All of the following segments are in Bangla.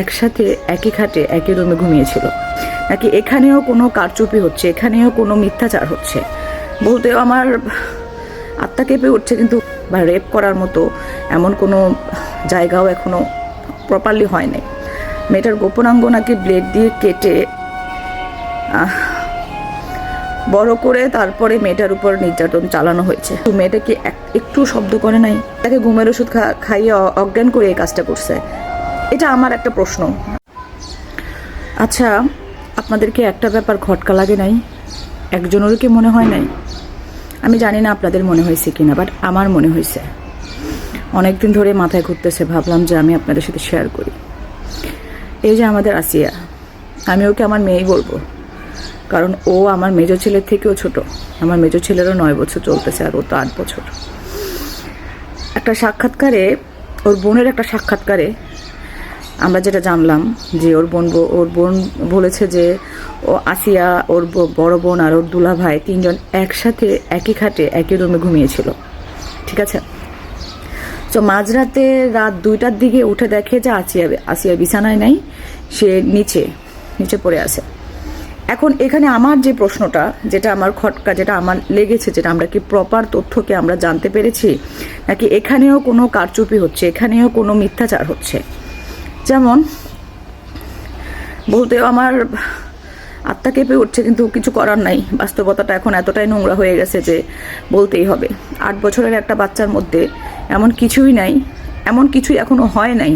একসাথে, একই খাটে, একই রুমে ঘুমিয়েছিল। নাকি এখানেও কোনো কারচুপি হচ্ছে, এখানেও কোনো মিথ্যাচার হচ্ছে? বলতেও আমার আত্মা কেঁপে উঠছে, কিন্তু বা রেপ করার মতো এমন কোনো জায়গাও এখনও প্রপারলি হয় নাই মেয়েটার গোপনাঙ্গ নাকি ব্লেড দিয়ে কেটে বড় করে তারপরে মেয়েটার উপর নির্যাতন চালানো হয়েছে। তো মেয়েটা কি এক- একটু শব্দ করে নাই? তাকে ঘুমের ওষুধ খাইয়ে অজ্ঞান করে এই কাজটা করছে। এটা আমার একটা প্রশ্ন। আচ্ছা আপনাদেরকে একটা ব্যাপার খটকা লাগে নাই? একজনেরও কি মনে হয় নাই? আমি জানি না আপনাদের মনে হয়েছে কিনা বাট আমার মনে হয়েছে। অনেকদিন ধরে মাথায় ঘুরতেছে, ভাবলাম যে আমি আপনাদের সাথে শেয়ার করি। এই যে আমাদের আসিয়া, আমি ওকে আমার মেয়েই বলব। কারণ ও আমার মেজো ছেলের থেকেও ছোট। আমার মেজো ছেলেরও নয় বছর চলতেছে আর ও তো আট বছর। একটা সাক্ষাৎকারে, ওর বোনের একটা সাক্ষাৎকারে আমরা যেটা জানলাম যে ওর বোন ওর বোন বলেছে যে ও আসিয়া ওর বড় বোন আর ওর দুলা ভাই তিনজন একসাথে একই খাটে, একই রুমে ঘুমিয়েছিল। ঠিক আছে? তো মাঝরাতে রাত দুইটার দিকে উঠে দেখে যে আসিয়া আসিয়া বিছানায় নাই, সে নিচে নিচে পড়ে আছে। এখন এখানে আমার যে প্রশ্নটা, যেটা আমার খটকা, যেটা আমার লেগেছে, যেটা আমরা কি প্রপার তথ্যকে আমরা জানতে পেরেছি, নাকি এখানেও কোনো কারচুপি হচ্ছে, এখানেও কোনো মিথ্যাচার হচ্ছে? যেমন বলতেও আমার আত্মা কেঁপে উঠছে, কিন্তু কিছু করার নাই। বাস্তবতাটা এখন এতটাই নোংরা হয়ে গেছে যে বলতেই হবে। আট বছরের একটা বাচ্চার মধ্যে এমন কিছুই নাই, এমন কিছুই এখনও হয় নাই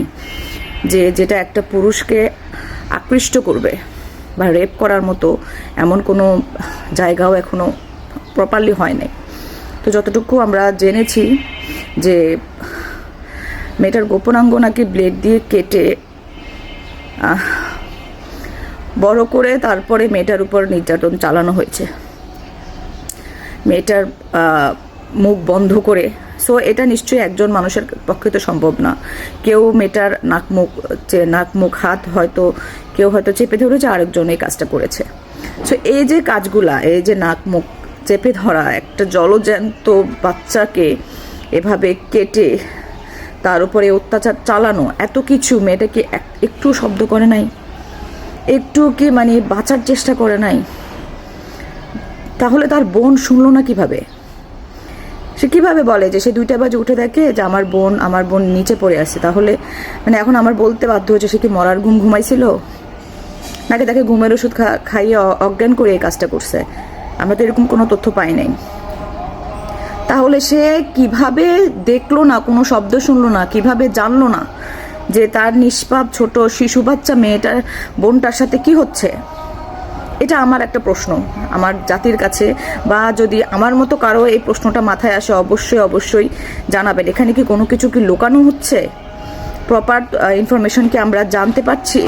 যে যেটা একটা পুরুষকে আকৃষ্ট করবে বা রেপ করার মতো এমন কোনো জায়গাও এখনও প্রপারলি হয় নাই। তো যতটুকু আমরা জেনেছি যে মেয়েটার গোপনাঙ্গ নাকি ব্লেড দিয়ে কেটে বড় করে তারপরে মেয়েটার উপর নির্যাতন চালানো হয়েছে। মেয়েটার মুখ বন্ধ করে। সো এটা নিশ্চয়ই একজন মানুষের পক্ষে তো সম্ভব না। কেউ মেয়েটার নাক মুখ নাক মুখ, হাত হয়তো, কেউ হয়তো চেপে ধরেছে, আরেকজন এই কাজটা করেছে। সো এই যে কাজগুলা, এই যে নাক মুখ চেপে ধরা, একটা জলজ্যান্ত বাচ্চাকে এভাবে কেটে তার উপরে অত্যাচার চালানো, এত কিছু মেয়েটাকে এক- একটু শব্দ করে নাই, একটু কি মানে বাঁচার চেষ্টা করে নাই। তাহলে তার বোন শুনলো না কীভাবে? সে কীভাবে বলে যে সে দুইটা বাজে উঠে দেখে যে আমার বোন আমার বোন নিচে পড়ে আছে। তাহলে মানে এখন আমার বলতে বাধ্য হয়েছে সে কি মরার ঘুম ঘুমাইছিল? নাকি তাকে ঘুমের ওষুধ খাইয়ে অজ্ঞান করে এই কাজটা করছে? আমরা তো এরকম কোনো তথ্য পাই নাই। তাহলে সে কীভাবে দেখল না, কোনো শব্দ শুনলো না, কীভাবে জানলো না যে তার নিষ্পাপ ছোট শিশু বাচ্চা মেয়েটার বোনটার সাথে কি হচ্ছে? এটা আমার একটা প্রশ্ন আমার জাতির কাছে বা যদি আমার মতো কারও এই প্রশ্নটা মাথায় আসে, অবশ্যই অবশ্যই জানাবেন। এখানে কি কোনো কিছু কি লুকানো হচ্ছে? প্রপার ইনফরমেশন কি আমরা জানতে পারছি?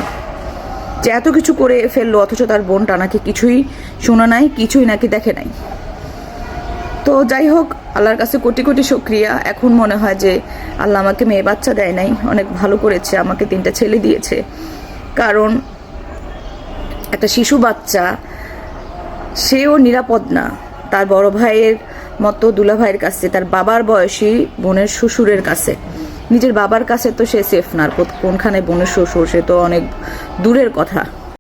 যে এত কিছু করে ফেলল, অথচ তার বোনটা নাকি কিছুই শোনা নাই, কিছুই নাকি দেখে নাই। তো যাই হোক, আল্লাহর কাছে কোটি কোটি শুক্রিয়া। এখন মনে হয় যে আল্লাহ আমাকে মেয়ে বাচ্চা দেয় নাই, অনেক ভালো করেছে, আমাকে তিনটা ছেলে দিয়েছে। কারণ একটা শিশু বাচ্চা, সেও নিরাপদ না। তার বড় ভাইয়ের মতো দুলা ভাইয়ের কাছে, তার বাবার বয়সী বোনের শ্বশুরের কাছে। নিজের বাবার কাছে তো সে সেফ না কোনখানে বোনের শ্বশুর, সে তো অনেক দূরের কথা।